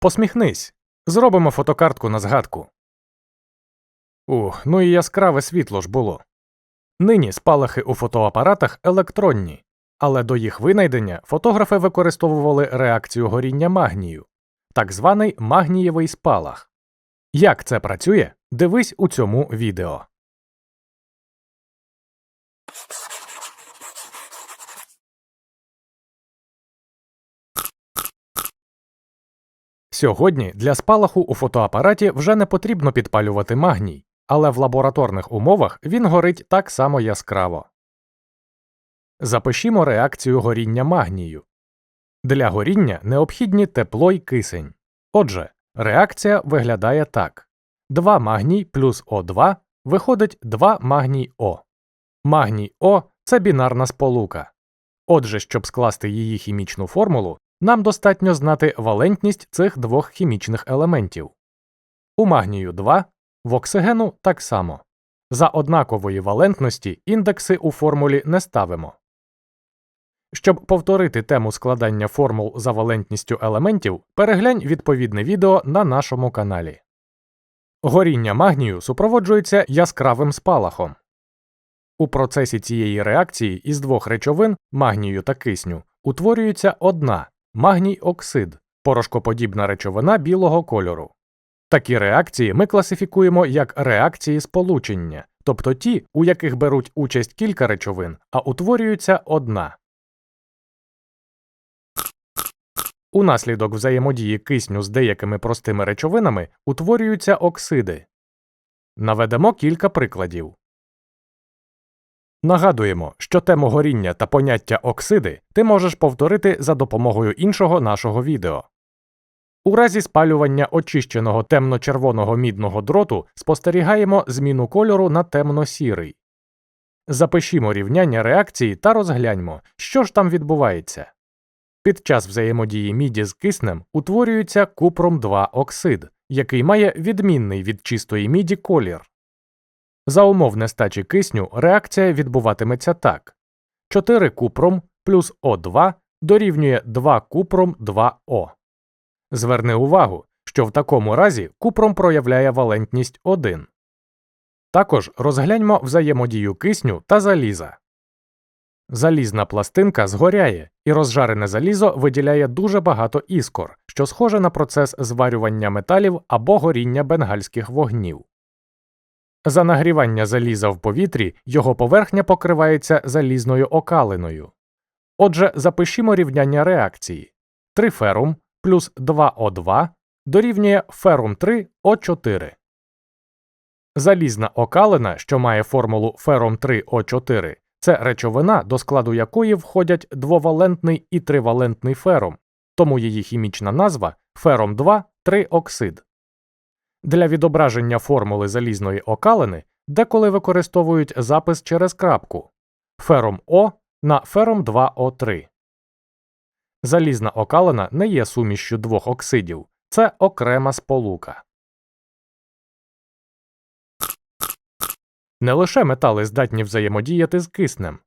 Посміхнись. Зробимо фотокартку на згадку. Ух, ну і яскраве світло ж було. Нині спалахи у фотоапаратах електронні, але до їх винайдення фотографи використовували реакцію горіння магнію, так званий магнієвий спалах. Як це працює? Дивись у цьому відео. Сьогодні для спалаху у фотоапараті вже не потрібно підпалювати магній, але в лабораторних умовах він горить так само яскраво. Запишімо реакцію горіння магнію. Для горіння необхідні тепло й кисень. Отже, реакція виглядає так: 2 магній плюс О2 виходить 2 магній О. Магній О це бінарна сполука. Отже, щоб скласти її хімічну формулу, нам достатньо знати валентність цих двох хімічних елементів. У магнію 2, в оксигену так само. За однакової валентності індекси у формулі не ставимо. Щоб повторити тему складання формул за валентністю елементів, переглянь відповідне відео на нашому каналі. Горіння магнію супроводжується яскравим спалахом. У процесі цієї реакції із двох речовин магнію та кисню утворюється одна магній оксид, порошкоподібна речовина білого кольору. Такі реакції ми класифікуємо як реакції сполучення, тобто ті, у яких беруть участь кілька речовин, а утворюється одна. Унаслідок взаємодії кисню з деякими простими речовинами утворюються оксиди. Наведемо кілька прикладів. Нагадуємо, що тему горіння та поняття оксиди ти можеш повторити за допомогою іншого нашого відео. У разі спалювання очищеного темно-червоного мідного дроту спостерігаємо зміну кольору на темно-сірий. Запишімо рівняння реакції та розгляньмо, що ж там відбувається. Під час взаємодії міді з киснем утворюється купром 2 оксид, який має відмінний від чистої міді колір. За умов нестачі кисню реакція відбуватиметься так: 4 купром плюс О2 дорівнює 2 купром 2О. Зверни увагу, що в такому разі купром проявляє валентність 1. Також розгляньмо взаємодію кисню та заліза. Залізна пластинка згоряє, і розжарене залізо виділяє дуже багато іскор, що схоже на процес зварювання металів або горіння бенгальських вогнів. За нагрівання заліза в повітрі його поверхня покривається залізною окалиною. Отже, запишімо рівняння реакції 3 ферум плюс 2О2 дорівнює ферум 3 О4. Залізна окалина, що має формулу ферум 3 О4, це речовина, до складу якої входять двовалентний і тривалентний ферум, тому її хімічна назва ферум 2 триоксид. Для відображення формули залізної окалини деколи використовують запис через крапку ферум О на ферум 2О3. Залізна окалина не є сумішшю двох оксидів, це окрема сполука. Не лише метали здатні взаємодіяти з киснем.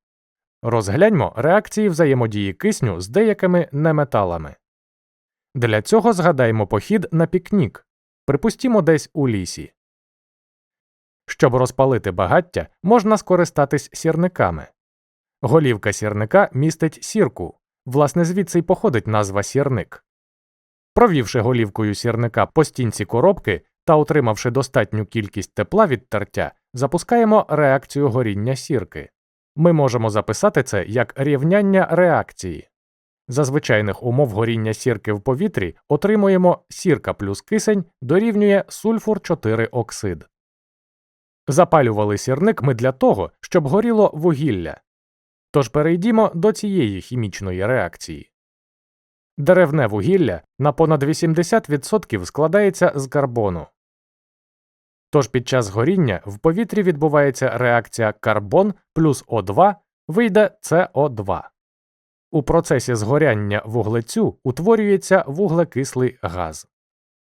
Розгляньмо реакції взаємодії кисню з деякими неметалами. Для цього згадаймо похід на пікнік, припустімо десь у лісі. Щоб розпалити багаття, можна скористатись сірниками. Голівка сірника містить сірку, власне, звідси й походить назва сірник. Провівши голівкою сірника по стінці коробки та отримавши достатню кількість тепла від тертя, запускаємо реакцію горіння сірки. Ми можемо записати це як рівняння реакції. За звичайних умов горіння сірки в повітрі отримуємо сірка плюс кисень дорівнює сульфур 4 оксид. Запалювали сірник ми для того, щоб горіло вугілля. Тож перейдімо до цієї хімічної реакції. Деревне вугілля на понад 80% складається з карбону. Тож під час горіння в повітрі відбувається реакція карбон плюс О2 вийде СО2. У процесі згоряння вуглецю утворюється вуглекислий газ.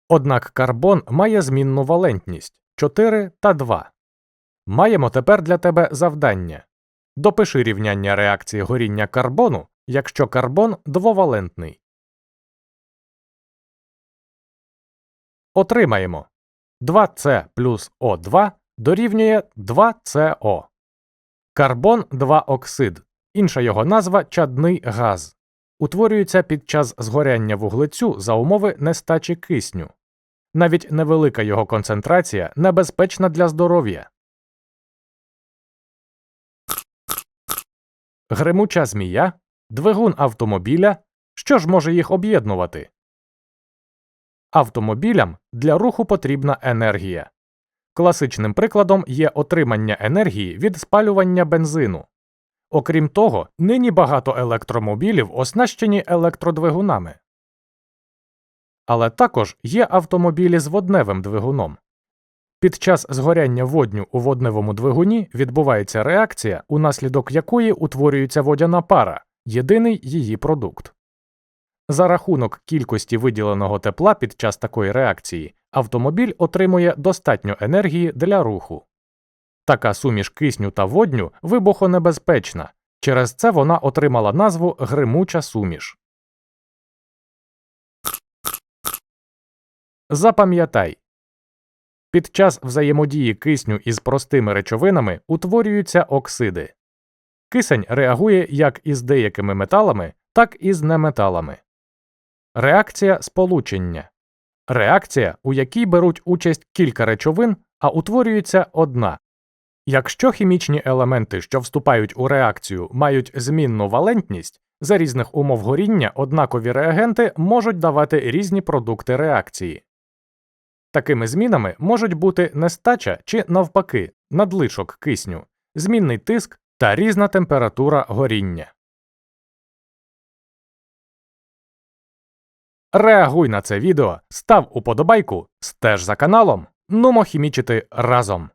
Однак карбон має змінну валентність 4 та 2. Маємо тепер для тебе завдання. Допиши рівняння реакції горіння карбону, якщо карбон двовалентний. отримаємо 2С плюс О2 дорівнює 2СО. Карбон 2 оксид, інша його назва чадний газ, утворюється під час згоряння вуглецю за умови нестачі кисню. Навіть невелика його концентрація небезпечна для здоров'я. Гримуча змія, двигун автомобіля. Що ж може їх об'єднувати? Автомобілям для руху потрібна енергія. Класичним прикладом є отримання енергії від спалювання бензину. Окрім того, нині багато електромобілів оснащені електродвигунами. Але також є автомобілі з водневим двигуном. Під час згоряння водню у водневому двигуні відбувається реакція, унаслідок якої утворюється водяна пара єдиний її продукт. За рахунок кількості виділеного тепла під час такої реакції автомобіль отримує достатньо енергії для руху. Така суміш кисню та водню вибухонебезпечна, через це вона отримала назву гримуча суміш. Запам'ятай під час взаємодії кисню із простими речовинами утворюються оксиди. Кисень реагує як із деякими металами, так і з неметалами. Реакція сполучення реакція, у якій беруть участь кілька речовин, а утворюється одна. Якщо хімічні елементи, що вступають у реакцію, мають змінну валентність, за різних умов горіння однакові реагенти можуть давати різні продукти реакції. Такими змінами можуть бути нестача чи, навпаки, надлишок кисню, змінний тиск та різна температура горіння. Реагуй на це відео, став уподобайку, стеж за каналом, нумо хімічити разом.